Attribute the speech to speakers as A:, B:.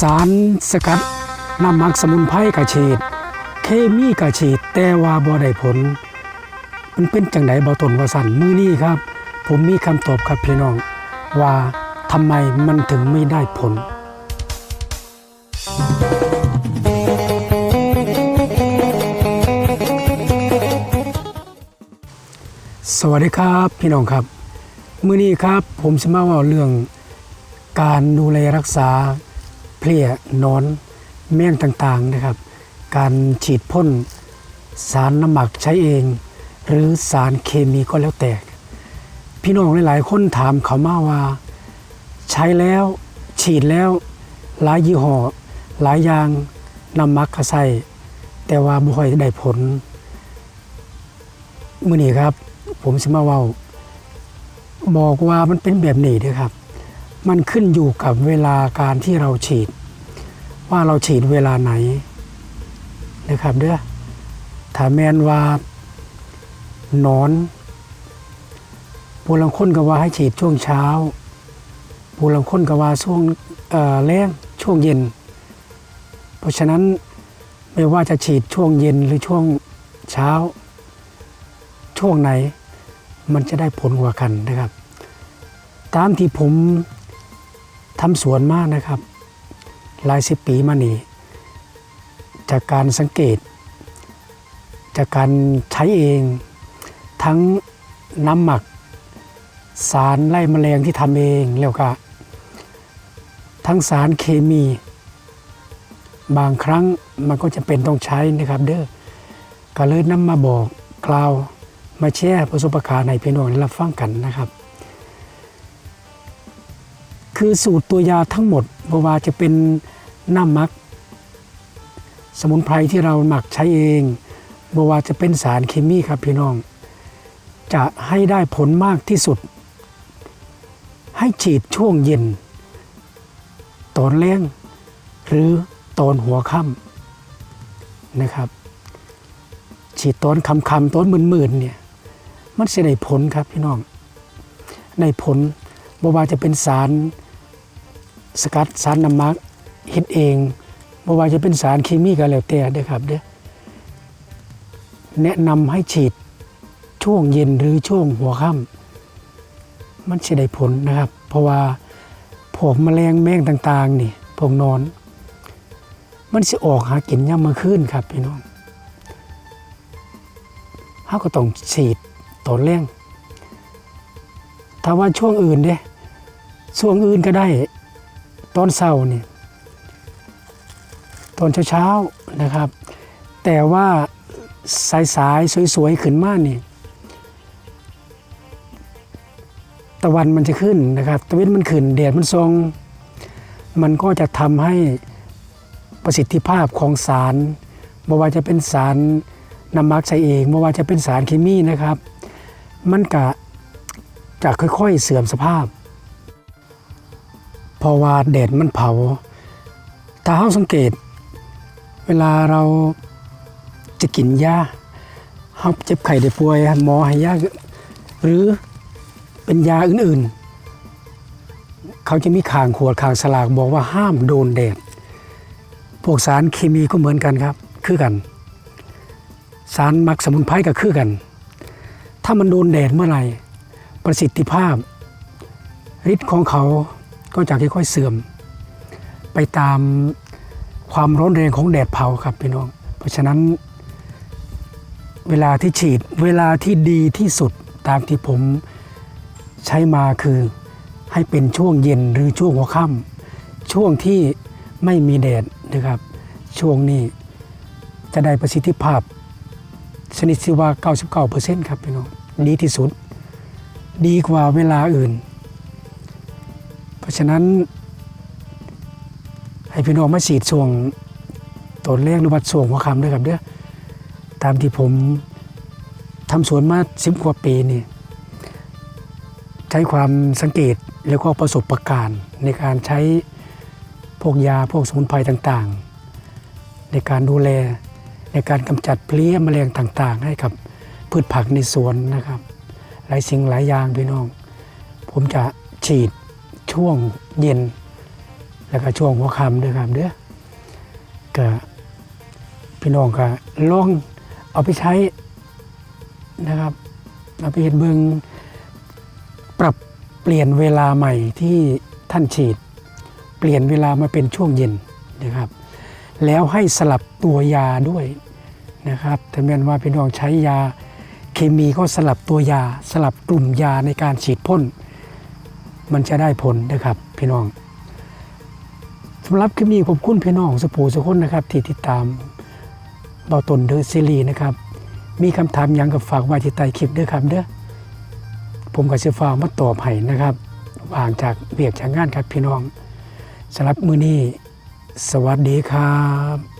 A: สารสกัดน้ำหมักสมุนไพรกระฉีด เคมีกระฉีด แต่ว่าบ่ได้ผล มันเป็นจังไดบ่ตนว่าสั่นมือนี้ครับ ผมมีคำตอบครับพี่น้อง ว่าทำไมมันถึงไม่ได้ผลสวัสดีครับพี่น้องครับ มื้อนี้ครับผมจะมาเว่าเรื่องการดูแลรักษา เพลี้ยนอนแมงต่างๆนะครับ การฉีดพ่นสารน้ำหมักใช้เอง หรือสารเคมีก็แล้วแต่ พี่น้องหลายๆคนถามเขามาว่า ใช้แล้วฉีดแล้วหลายยี่ห้อหลายอย่างนำมักกระใส่แต่ว่าบ่ค่อยได้ผลมื่อนี้ครับ ผมสิมาเว่าบอกว่ามันเป็นแบบนี้ด้อครับ มันขึ้นอยู่กับเวลาการที่เราฉีด ว่าเราฉีดเวลาไหนนะครับเด้อถ้าแมนว่าหนอนผู้ลังค้นก็ว่าให้ฉีดช่วงเช้าผู้ลังค้นก็ว่าช่วงเอ่อแรงช่วงเย็น เพราะฉะนั้นไม่ว่าจะฉีดช่วงเย็นหรือช่วงเช้า ช่วงไหนมันจะได้ผลกว่ากันนะครับ ตามที่ผม ทำสวนมากนะครับหลายสิบปีมานี้จากการสังเกต จากการใช้เอง ทั้งน้ำหมัก สารไล่แมลงที่ทำเองแล้วก็ทั้งสารเคมี บางครั้งมันก็จะเป็นต้องใช้นะครับเด้อก็เลยนำมาบอกกล่าวมาแชร์ประสบการณ์ในพี่น้องได้รับฟังกันนะครับ คือสูตรตัวยาทั้งหมดบว่าจะเป็นน้ำหมัก สมุนไพรที่เราหมักใช้เองบว่าจะเป็นสารเคมีครับพี่น้อง จะให้ได้ผลมากที่สุด ให้ฉีดช่วงเย็น ตอนแรงหรือตอนหัวค่ำนะครับ ฉีดตอนคำคำตอนหมื่นเนี่ยมันจะได้ผลครับพี่น้อง ได้ผลบว่าจะเป็นสาร สกัดสารน้ำมักเฮ็ดเองบ่ว่าจะเป็นสารเคมีก็แล้วแต่เด้อครับเด้อแนะนำให้ฉีดช่วงเย็นหรือช่วงหัวค่ำมันจะได้ผลนะครับ เพราะว่าพวกแมลงแมงต่างๆนี่พวกนอน มันสิออกหากินยามมื้อคืนครับพี่น้องเขาก็ต้องฉีดตอนแรงถ้าว่าช่วงอื่นเด้ช่วงอื่นก็ได้ ตอนเช้านี่ตอนเช้าๆนะครับ แต่ว่าสายสายสวยๆขึ้นมากนี่ตะวันมันจะขึ้นนะครับตะเวนมันขึ้นแดดมันทรง มันก็จะทำให้ประสิทธิภาพของสารไม่ว่าจะเป็นสารน้ำมักใช้เองไม่ว่าจะเป็นสารเคมีนะครับ มันกะจะค่อยๆเสื่อมสภาพ เพราะว่าแดดมันเผาถ้าเราสังเกต เวลาเราจะกินยาเราเจ็บไข้ได้ป่วยหมอให้ยาหรือเป็นยาอื่นๆ เขาจะมีข่างขวดข่างสลากบอกว่าห้ามโดนแดดพวกสารเคมีก็เหมือนกันครับ คือกัน สารมักสมุนไพรก็คือกัน ถ้ามันโดนแดดเมื่อไหร่ประสิทธิภาพฤทธิ์ของเขา ก็จะค่อยๆเสื่อม ไปตามความร้อนแรงของแดดเผาครับพี่น้อง เพราะฉะนั้น เวลาที่ฉีดเวลาที่ดีที่สุดตามที่ผมใช้มาคือให้เป็นช่วงเย็นหรือช่วงหัวค่ำช่วงที่ไม่มีแดดนะครับ ช่วงนี้จะได้ประสิทธิภาพ ชนิดที่ว่า 99%ครับพี่น้องดีที่สุด ดีกว่าเวลาอื่น ราะฉะนั้น ให้พี่น้องมาฉีดช่วงต้นแรกหรือว่าช่วงหัวคำด้วยครับเด้อตามที่ผมทำสวนมาสิบกว่าปีนี่ใช้ความสังเกตแล้วก็ประสบประการณ์ในการใช้พวกยาพวกสมุนไพรต่างๆ ในการดูแลในการกำจัดเพลี้ยแมลงต่างๆ ให้กับพืชผักในสวนนะครับ หลายสิ่งหลายอย่างพี่น้อง ผมจะฉีด ช่วงเย็น แล้วก็ช่วงหัวค่ำด้วยครับเด้อก็พี่น้องก็ลองเอาไปใช้นะครับเอาไปเห็นเบิงปรับเปลี่ยนเวลาใหม่ที่ท่านฉีด เปลี่ยนเวลามาเป็นช่วงเย็นนะครับ แล้วให้สลับตัวยาด้วยนะครับถ้าแม้นว่าพี่น้องใช้ยาเคมีก็สลับตัวยา สลับกลุ่มยาในการฉีดพ่น มันจะได้ผลนะครับพี่น้องสำหรับคลิปนี้ผมคุณพี่น้องสุภูสุคนนะครับ ที่ติดตามเบาตนเดอะซีรีส์นะครับ มีคำถามยังกับฝากไว้ที่ใต้คลิปด้วยครับเด้อผมกับเสียฟ้ามาตอบให้นะครับว่างจากเบียกจากงานครับพี่น้องสำหรับมือนี้สวัสดีครับ